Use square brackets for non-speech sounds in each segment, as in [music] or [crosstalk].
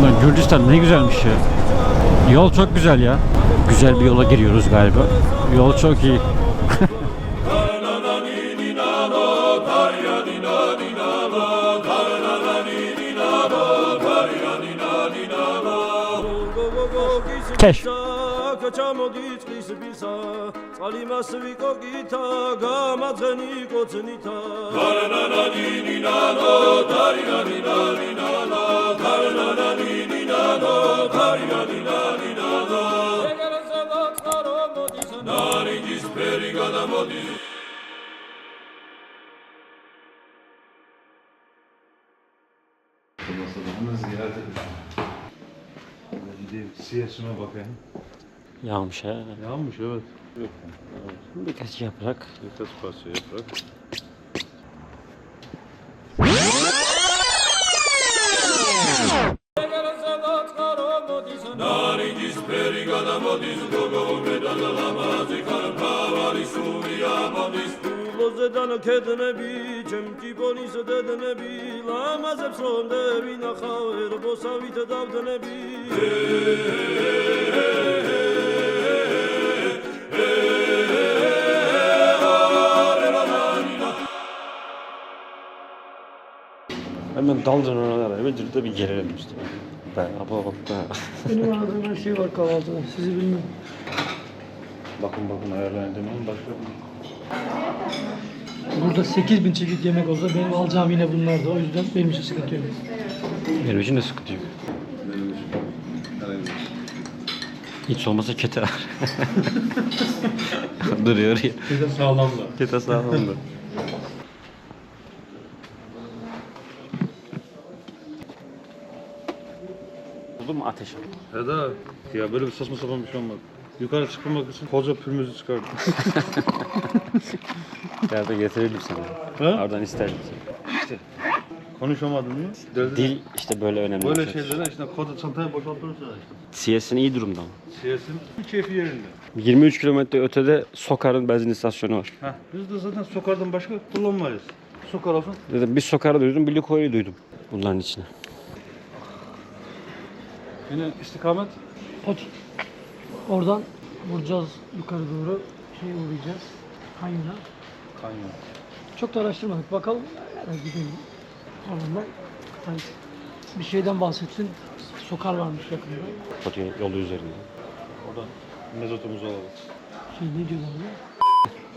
Ulan Gürcistan ne güzelmiş ya. Yol çok güzel ya. Güzel bir yola giriyoruz galiba. Yol çok iyi. [laughs] Keş. წალიმას ვიკო გითა გამაძენი კოცნითა გარანანანინანო დარიანინანინანო გარანანანინანო დარიანინანინანო ეგერესადა წყარო მოდის ნარინჯის ფერი გადამოდის ziyaretine bakayım. Yağmış he. Yağmış evet. ლუკას იაბრაკ. ლუკას ფასი იაბრაკ. ნარინჯის ფერი გადამოდის გოგო მე და ლამაზი ქარბავარი სული ამოდის ლოზედან ქედნები ჩემ ტიპონის დედნები ლამაზებს რომ დავინახავ ერბოსავით დავდნები oralara. Hemen cırda bir gelelim işte. Ben abla bak da. Benim ağzımda her şey var kahvaltıda. Sizi bilmem. Bakın bakın ayarlayın demem başka. Burada 8000 çeşit yemek olsa benim alacağım yine bunlardı. O yüzden benim için sıkıntı yok. Benim için de sıkıntı yok. Benim için. Herhalde. Hiç olmasa kete var. [laughs] Duruyor ya. Bir de sağlam da. Kete sağlamdı. Ateşi? Eda ya böyle bir saçma sapan bir şey olmadı. Yukarı çıkmamak için koca pürmüzü çıkardım. [laughs] Nerede getirelim sana. Ha? Oradan isterdim seni. Konuşamadım ya. Derdi Dil işte böyle önemli. bir Böyle şey. şeylere işte koca çantayı boşaltırsa işte. CS'in iyi durumda mı? Siyasin keyfi yerinde. 23 kilometre ötede Sokar'ın benzin istasyonu var. Heh, biz de zaten sokardan başka kullanmayız. Sokar olsun. Dedim bir Sokar'ı duydum, bir Liko'yu duydum bunların içine. Yine istikamet Ot. Oradan vuracağız yukarı doğru. Şey uğrayacağız. Kanyona. kanyon. Çok da araştırmadık. Bakalım. Hadi gidelim. Oradan hani bir şeyden bahsetsin. Sokar varmış yakında. Koca yolu üzerinde. Oradan mezotumuzu alalım. Şey ne diyorlar ya?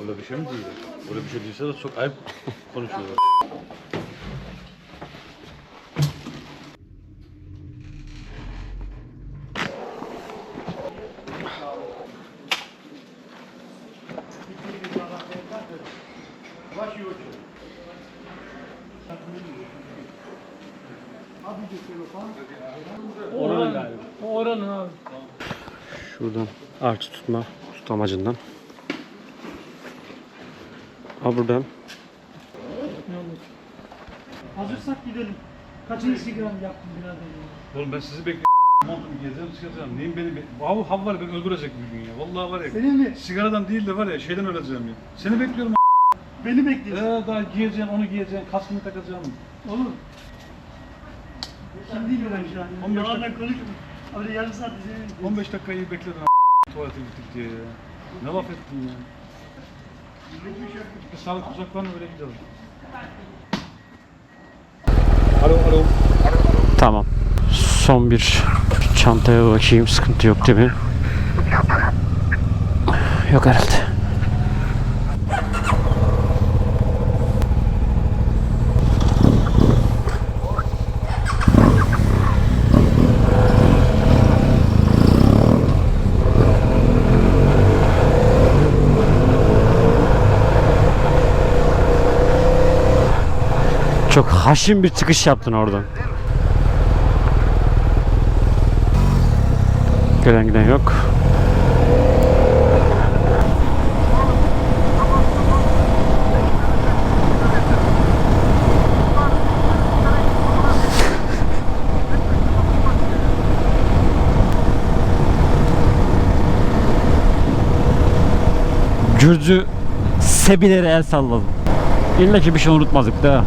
Öyle bir şey mi değil? Öyle bir şey değilse de çok ayıp konuşuyorlar. Oranın galiba. Oranın abi. Arçı tutma tutamacından. Ha buradan. Hazırsak gidelim. Kaçıncı sigaramı yaptım birader? Oğlum ben sizi bekliyorum. Montumu gezeceğim, çıkacağım. Neyin beni be... Av hav var ya, beni öldürecek bir gün ya. Vallahi var ya. Senin mi? Sigaradan değil de var ya şeyden öleceğim ya. Seni bekliyorum. Beni bekliyorsun. Ee, daha giyeceksin, onu giyeceksin, kaskını takacaksın. Oğlum. Kim değil ben şu an? 15 Yalanla konuşma. Abi yarım saat bize 15 dakikayı bekledin tuvalete gittik diye ya. Ne laf ettin ya. Bir sağlık uzaklarına öyle gidelim. Alo alo. Tamam. Son bir çantaya bakayım. Sıkıntı yok değil mi? Yok herhalde. Çok haşin bir çıkış yaptın oradan. Gelen giden yok. Gürcü sebilere el salladım. İlla ki bir şey unutmadık da.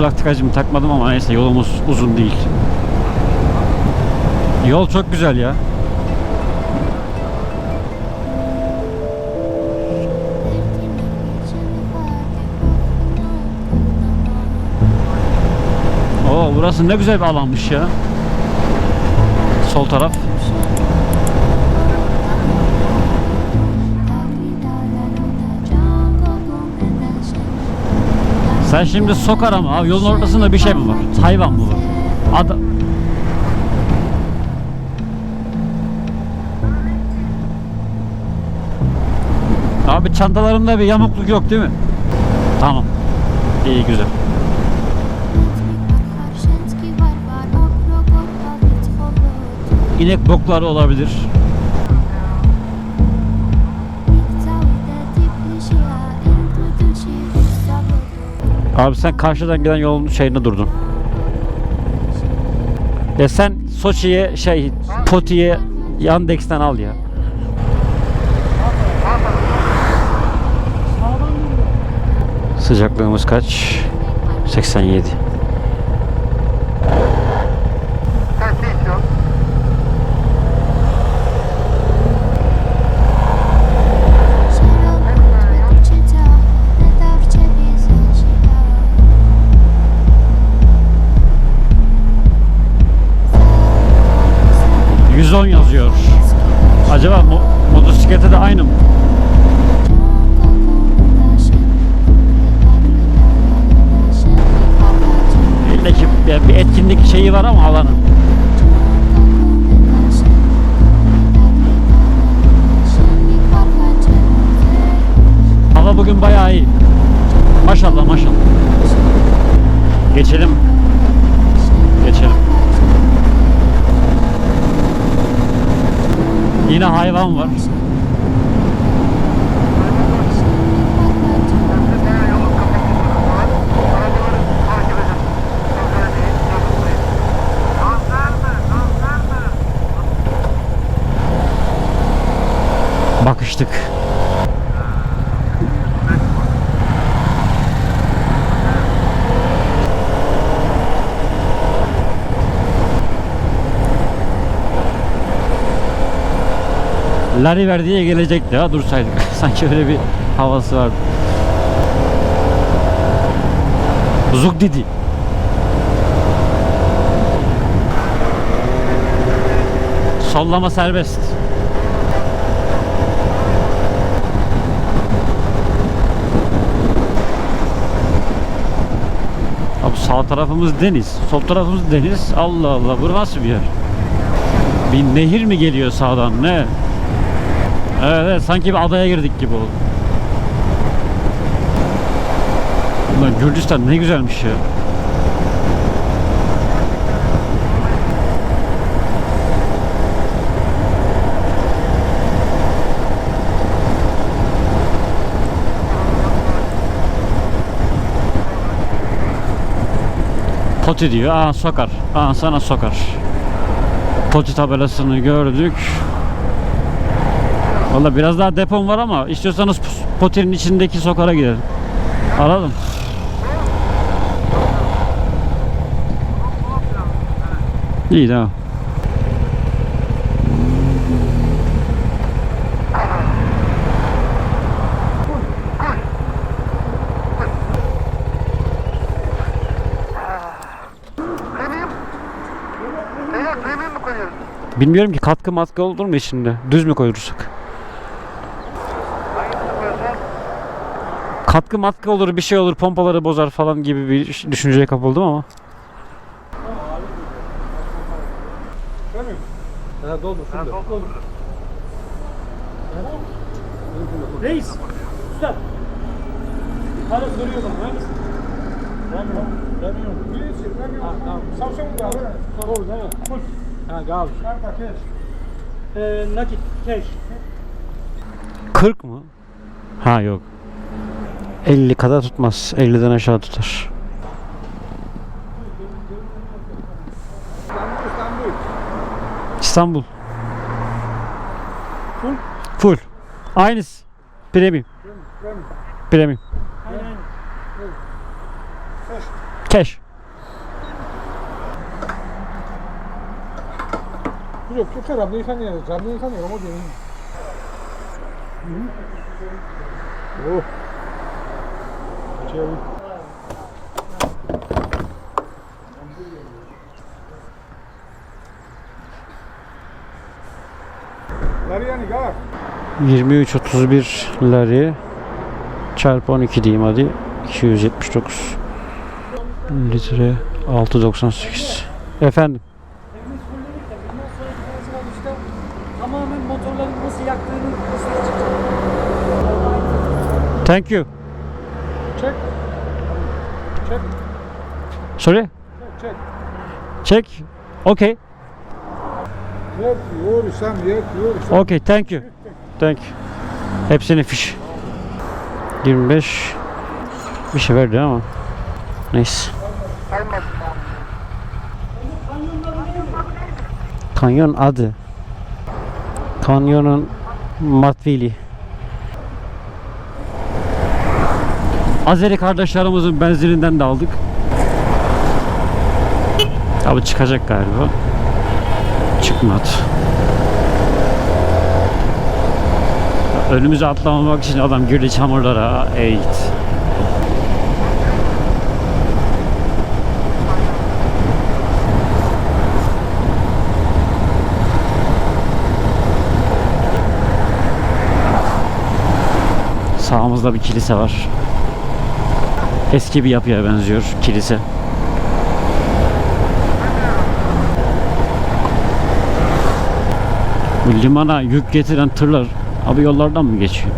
Kulak tıkacımı takmadım ama neyse yolumuz uzun değil. Yol çok güzel ya. Oo burası ne güzel bir alanmış ya. Sol taraf. Sen şimdi sokar ama abi yolun ortasında bir şey mi var? Hayvan mı var? Ada Abi çantalarımda bir yamukluk yok değil mi? Tamam. İyi güzel. İnek bokları olabilir. Abi sen karşıdan gelen yolun şeyinde durdun. Ya sen Soçi'ye şey Poti'ye Yandex'ten al ya. Sıcaklığımız kaç? 87. 110 yazıyor. Acaba mo- motosiklete de aynı mı? Bir- bir etkinlik şeyi var ama alanın. Hava bugün bayağı iyi. Maşallah maşallah. Geçelim. Geçelim. Yine hayvan var. Bakıştık. Lari verdiye gelecekti ha dursaydık. [laughs] Sanki öyle bir havası vardı. Zug Didi. Sollama serbest. Abi sağ tarafımız deniz, sol tarafımız deniz. Allah Allah, bu nasıl bir yer? Bir nehir mi geliyor sağdan ne? Evet, evet sanki bir adaya girdik gibi oldu. Ulan Gürcistan ne güzelmiş ya. Poti diyor. Aa sokar. Aa sana sokar. Poti tabelasını gördük. Valla biraz daha depom var ama istiyorsanız potinin içindeki sokara gidelim. Alalım. İyi tamam. Bilmiyorum ki katkı matkı olur mu içinde? Düz mü koyursak? Katkı matkı olur, bir şey olur, pompaları bozar falan gibi bir düşünceye kapıldım ama. Ha, doldur, Ha, şurada. doldur. Reis, usta. Hala soruyor bana, hangisi? Premium. Premium. Ha, tamam. Samsung da var. Doğru değil mi? Full. Ha, gal. Karta cash. Ee, nakit, cash. 40 mı? Ha yok. 50 kadar tutmaz. 50'den aşağı tutar. İstanbul. Full. Full. Aynısı. Premium. Premium. Premium. Aynen. Cash. Yok yoksa Rabbi yıkanıyor. Rabbi yıkanıyor ama görünüyor. Oh. Çevir. Lariye 23.31 lari. Çarpı 12 diyeyim hadi. 279 litre 6.98 efendim? Thank you. Check. Check. sorry Check. check okay Yok, sen, yok, sen. okay thank you thank you hepsini fiş 25 bir şey verdi ama neyse. Kanyon adı. Kanyonun Matvili. Azeri kardeşlerimizin benzininden de aldık. Abi çıkacak galiba. Çıkmadı. Önümüze atlamamak için adam girdi çamurlara. Eğit. Sağımızda bir kilise var. Eski bir yapıya benziyor kilise. Bu limana yük getiren tırlar abi yollardan mı geçiyor?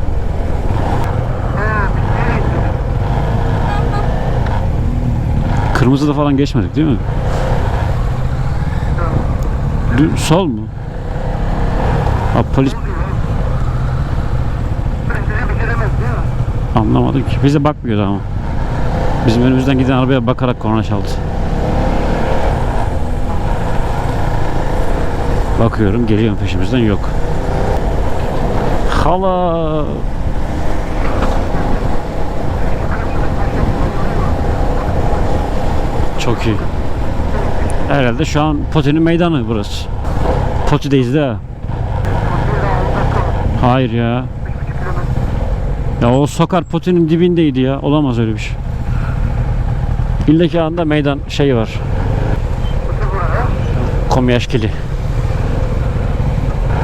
Kırmızıda falan geçmedik değil mi? Sol mu? Abi polis? Anlamadım ki. Bize bakmıyordu ama. Bizim önümüzden giden arabaya bakarak korna çaldı. Bakıyorum geliyorum peşimizden yok. Hala. Çok iyi. Herhalde şu an Poti'nin meydanı burası. Poti'deyiz de. Hayır ya. Ya o sokar potinin dibindeydi ya. Olamaz öyle bir şey. İldeki anda meydan şey var. Komyaşkili.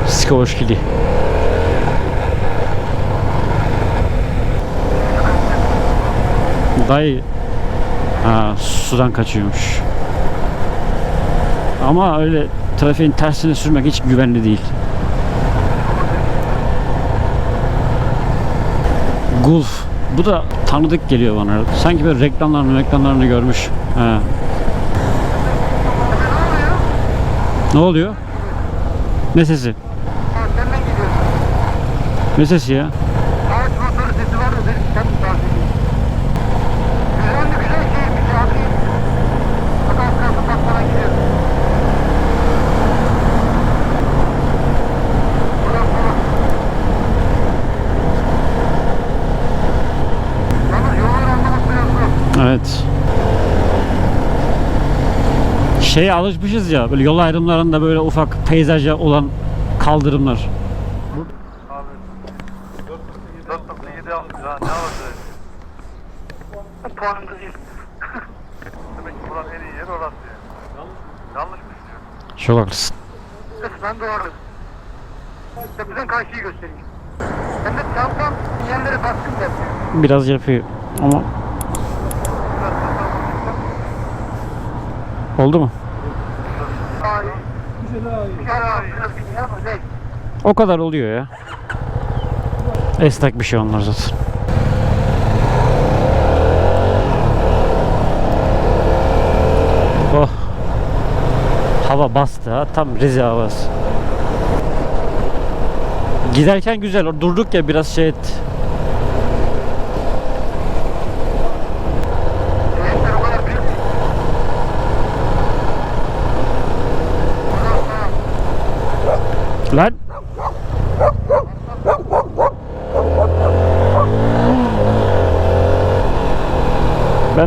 Skovoşkili. Dayı ha, sudan kaçıyormuş. Ama öyle trafiğin tersine sürmek hiç güvenli değil. Gulf. Bu da tanıdık geliyor bana. Sanki böyle reklamlarını reklamlarını görmüş. He. Ne oluyor? Ne sesi? Ne sesi ya? Ağaç motoru sesi var da benim sen tavsiye edeyim. Güzel güzel şeymiş abi. Adam kalkıp bak bana gidiyor. Buradan sonra. Yalnız yolları anlamak biraz zor. Evet. Şeye alışmışız ya böyle yol ayrımlarında böyle ufak peyzaja olan kaldırımlar. 4.7 almış ha ne alacak? Puanım da değil. Demek ki buranın en? Çok haklısın. Kısmen doğru. Karşıyı göstereyim. Hem de çantam yerlere baskın yapıyor. Biraz yapıyor ama oldu mu? Daha iyi. Bir kere daha biraz bir ama değil. O kadar oluyor ya. Esnek bir şey onlar zaten. Oh. Hava bastı ha. Tam Rize havası. Giderken güzel. Durduk ya biraz şey etti. Evler o kadar büyük. Ondan sonra Lan.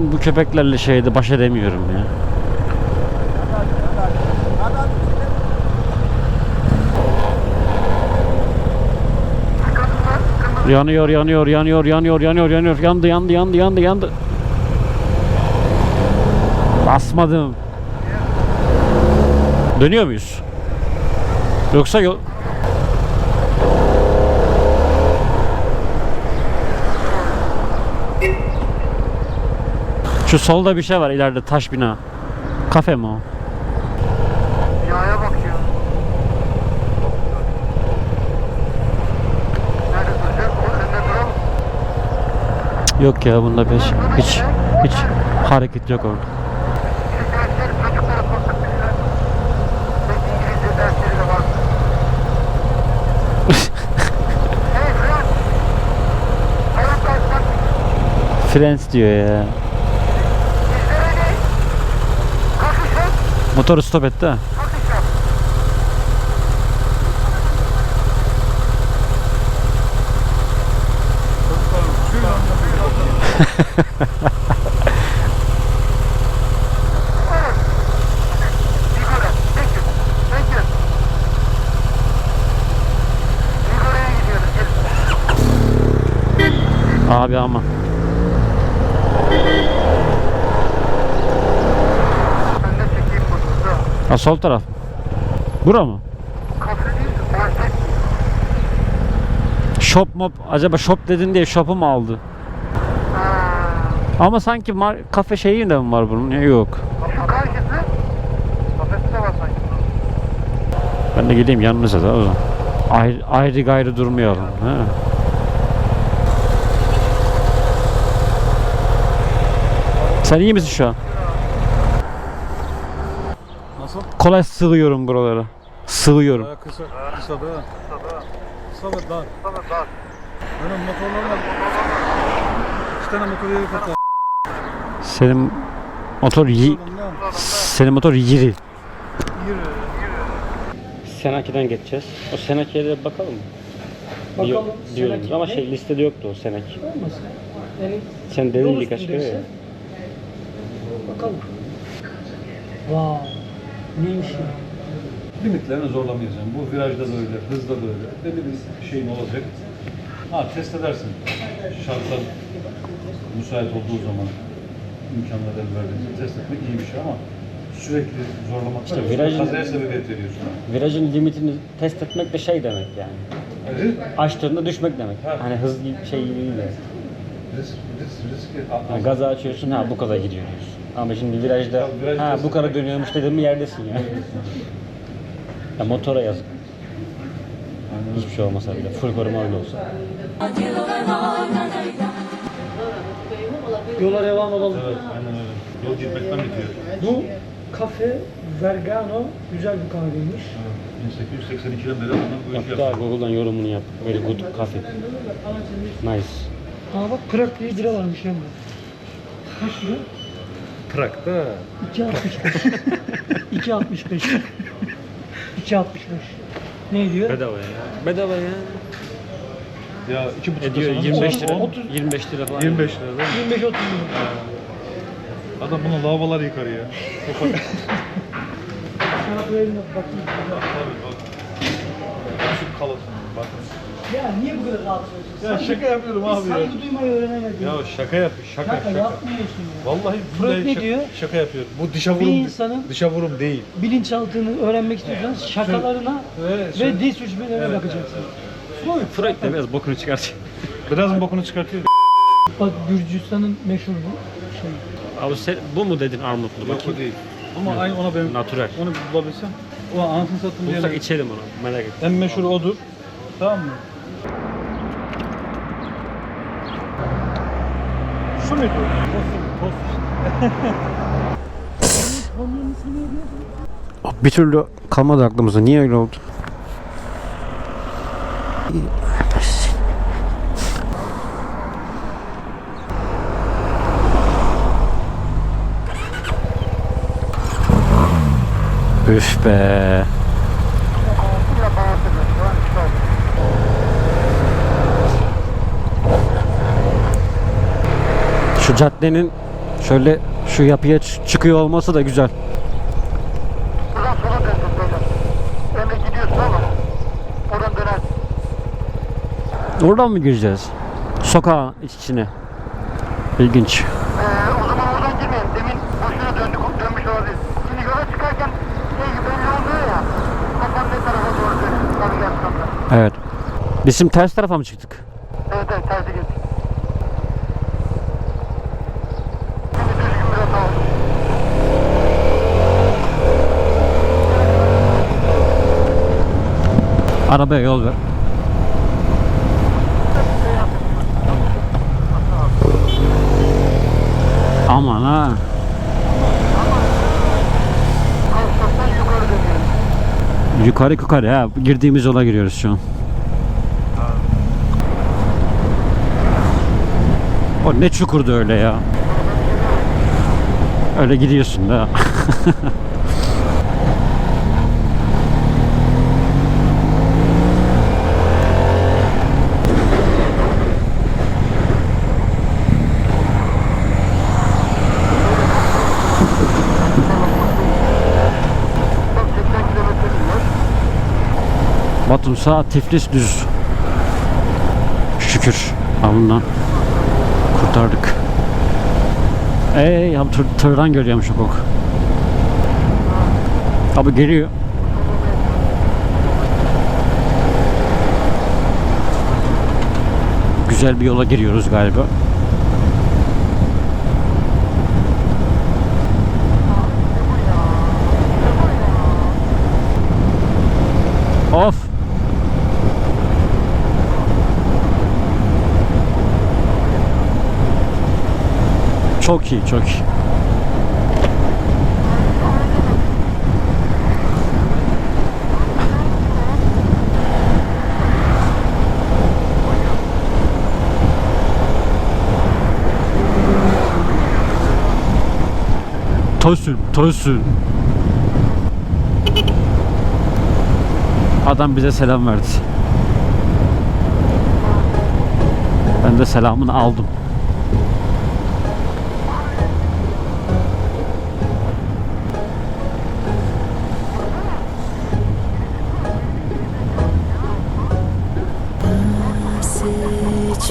Ben bu köpeklerle şeyde baş edemiyorum ya. Yanıyor, yanıyor, yanıyor, yanıyor, yanıyor, yanıyor. Yandı, yandı, yandı, yandı, yandı. Basmadım. Dönüyor muyuz? Yoksa yol... Şu solda bir şey var ileride taş bina. Kafe mi o? Yaya bakıyor. Nerede duracak? O önünde duralım. Yok ya bunda beş, hiç hiç hareket yok orada. Şu dersleri çocuklara sorsak bizler. Belki İngilizce dersleri de var. [laughs] hey Fırat. Hayat dersler. Friends diyor ya. Bizlere ne? Kalkış lan. Motoru stop etti ha. Kalkış yap. Igor'a. Thank you. Thank you. Igor'a gidiyoruz. Gel. Abi ama. Ben de çekeyim bunu. Dur. Ha sol taraf. Bura mı? Kafe değil. Market. Shop mop acaba shop dedin diye shop'u mu aldı? Ha. Ama sanki mar- kafe şeyi de mi var bunun? Yok. Ben de gideyim yanınıza da o zaman. Ayrı, ayrı gayrı durmayalım. He. Sen iyi misin şu an? Nasıl? Kolay sığıyorum buralara. Sığıyorum. Kısa, kısa da. Kısa ve dar. Benim motorlarla iki tane motor yeri katar. Senin motor yi senin motor yiri. Yürü. Senaki'den geçeceğiz. O Senaki'ye de bakalım mı? Bakalım. diyorum Senaki ama şey listede yoktu o Senaki. Olmasın. Yani Sen dedin birkaç kere ya. Bakalım. Wow. Neymiş ya? Limitlerini zorlamayacaksın. Bu virajda da öyle, hızda da öyle. Belli bir şeyin olacak. Ha test edersin. Şartlar müsait olduğu zaman imkanlar el verdiğince test etmek iyi bir şey ama sürekli zorlamak İşte virajın- Kazaya sebebiyet veriyorsun. Virajın limitini test etmek de şey demek yani. Yani Açtığında düşmek demek. Ha. Hani hız gibi şey gibi değil de. risk, risk, riski Yani gazı açıyorsun ha bu kadar gidiyor diyorsun. Ama şimdi virajda Ya viraj ha bu kadar dönüyormuş dedim mi yerdesin ya. ya motora yazık. Hiçbir şey olmasa bile full koruma öyle olsa. Yola devam olalım. Evet, aynen öyle. Yol gitmekten bitiyor. Bu kafe Vergano güzel bir kahveymiş. 1882'den beri onlar bu işi yapıyor. Google'dan yorumunu yap. Very good coffee. Nice. Aa bak Prag diye bira varmış ya. Kaç lira? Prag'da 2.65. 2.65. 2.65. Ne diyor? Bedava ya. Bedava ya. ya iki buçuk Ediyor lira 25 lira. 30 25 lira falan. 25 lira değil mi? 25-30 lira. Adam bunu lavalar yıkar ya. Şaraplarına bakayım. Tabii bak. Küçük kalasın bak. Ya niye bu kadar rahat söylüyorsun? Ya şaka yapıyorum abi ya. Saygı duymayı öğrenemedin. Ya şaka yap, şaka Şaka şaka. yapmıyorsun ya. Vallahi billahi ne şaka, diyor? şaka yapıyorum. Bu dışa Bir vurum, insanın- dışa vurum değil. Bilinçaltını öğrenmek istiyorsanız şakalarına Evet, ve dil sürçmelerine bakacaksınız. Freud de biraz bokunu çıkartıyor. Biraz mı bokunu çıkartıyor? Bak Gürcistan'ın meşhur bu şey. Abi sen bu mu dedin armutlu? Yok Bakayım. o değil. Ama aynı ona ben Natürel. onu bulabilsem. O anasını satın diye. Bulsak içelim onu. Merak ettim. En meşhur odur. Tamam mı? Şu muydu? Tosun. Tosun. Bir türlü kalmadı aklımıza. Niye öyle oldu? Üf be. Altıyla bağırtılır. Şu an işte oldu. Şu caddenin Şöyle şu yapıya çıkıyor olması da güzel. Buradan sola dönsün böyle. Emre gidiyorsun ama. Oradan dönersin. Oradan mı gireceğiz? Sokağın iç içine. İlginç. Ee, o zaman oradan girmeyelim. Demin boşuna döndük, dönmüş olabilir. Şimdi yola çıkarken şey belli oluyor ya. Kafan ne tarafa doğru dönüyor. Evet. Biz şimdi ters tarafa mı çıktık? Evet evet tersi gittik. Şimdi düzgün bir hata oldu. Arabaya yol ver. Aman ha. Yukarı yukarı ha. Girdiğimiz yola giriyoruz şu an. O ne çukurdu öyle ya. Öyle gidiyorsun da. [laughs] Tam 80 kilometre var. Batum sağ, Tiflis düz. Şükür. Bundan kurtardık. Ey ya tır, tırdan görüyormuş o kok. Abi geliyor. Güzel bir yola giriyoruz galiba. Çok iyi, çok iyi. Tosun, tosun. Adam bize selam verdi. Ben de selamını aldım.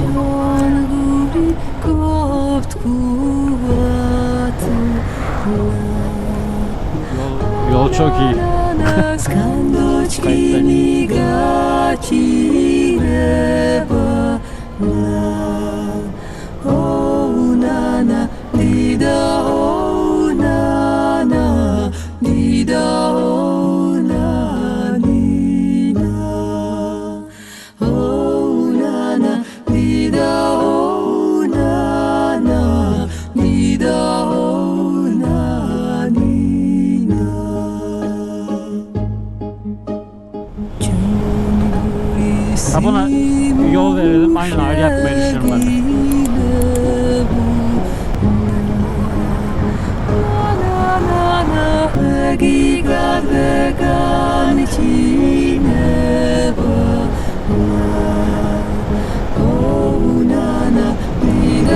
Seçan guri kopt kuvatı Yol çok iyi. [laughs] verelim. Aynen ayrı yapmayı düşünüyorum ben.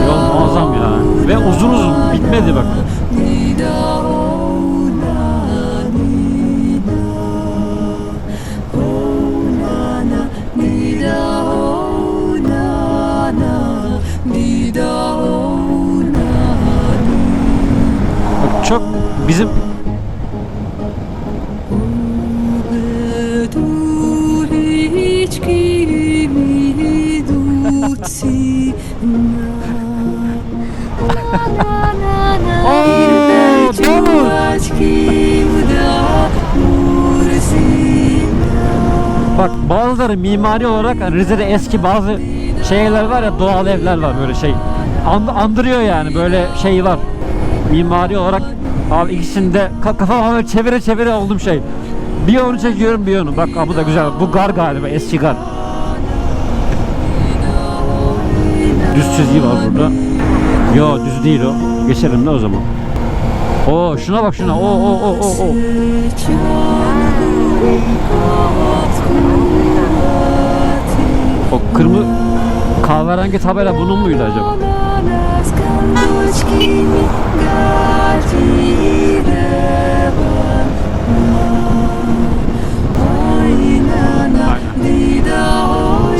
Yol muazzam ya. Ve uzun uzun bitmedi. Bak bazıları mimari olarak hani Rize'de eski bazı şeyler var ya doğal evler var böyle şey. And- andırıyor yani böyle şey var. Mimari olarak abi ikisinde ka- kafama böyle çevire çevire oldum şey. Bir onu çekiyorum bir onu. Bak ha, bu da güzel. Bu gar galiba eski gar. Düz çizgi var burada. Yo düz değil o. Geçelim ne o zaman. Oo şuna bak şuna. Oo oo oo oo. Kırmızı Kahverengi tabela bunun muydu acaba?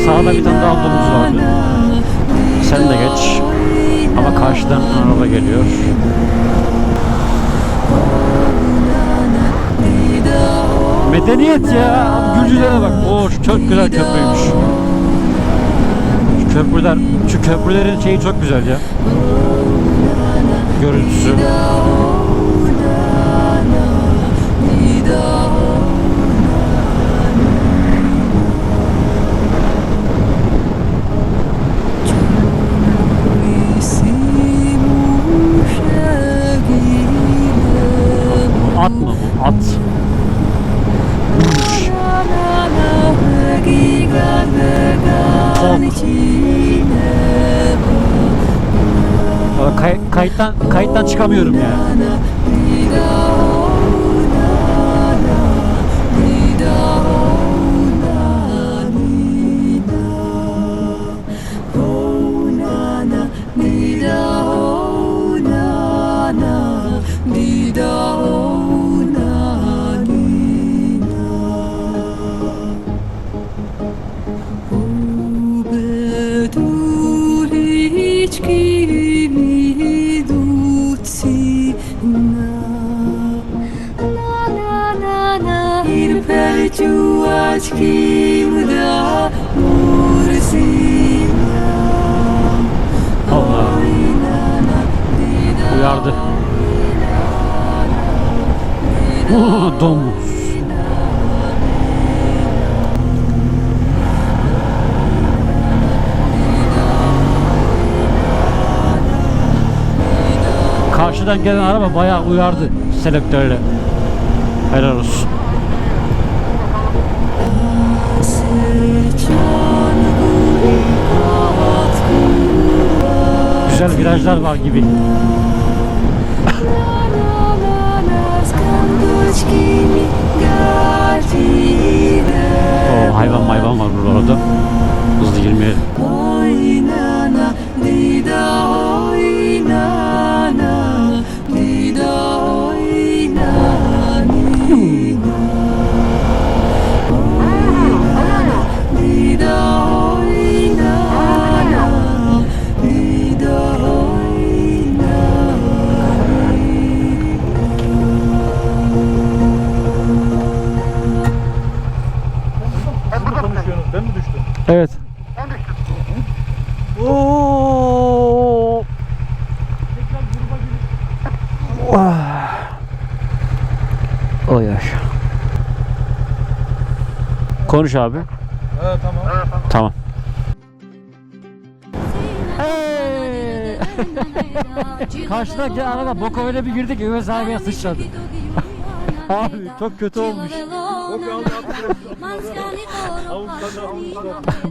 Sağda bir tane daha domuz vardı. Sen de geç. Ama karşıdan araba geliyor. Medeniyet ya. Gülcülere bak. Oo çok güzel köprüymüş. Köprüler, şu köprülerin şeyi çok güzel ya. Görüntüsü. Kayıttan kayıttan çıkamıyorum ya. Uyardı. Oo, Domuz. Karşıdan gelen araba bayağı uyardı selektörle. Helal olsun. Güzel virajlar var gibi. O hayvan hayvan var burada. Hızlı girmeyelim. Abi. Evet tamam. Tamam. [laughs] Karşıdaki araba boka öyle bir girdi ki Ömez abiye sıçradı. [laughs] Abi çok kötü olmuş.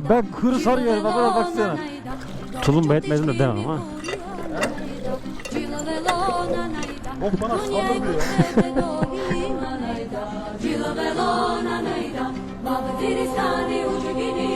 ben kuru sarıyorum bana baksana. Tulumba etmedim de demem ama. Bok bana saldırmıyor Abdiristani ujgini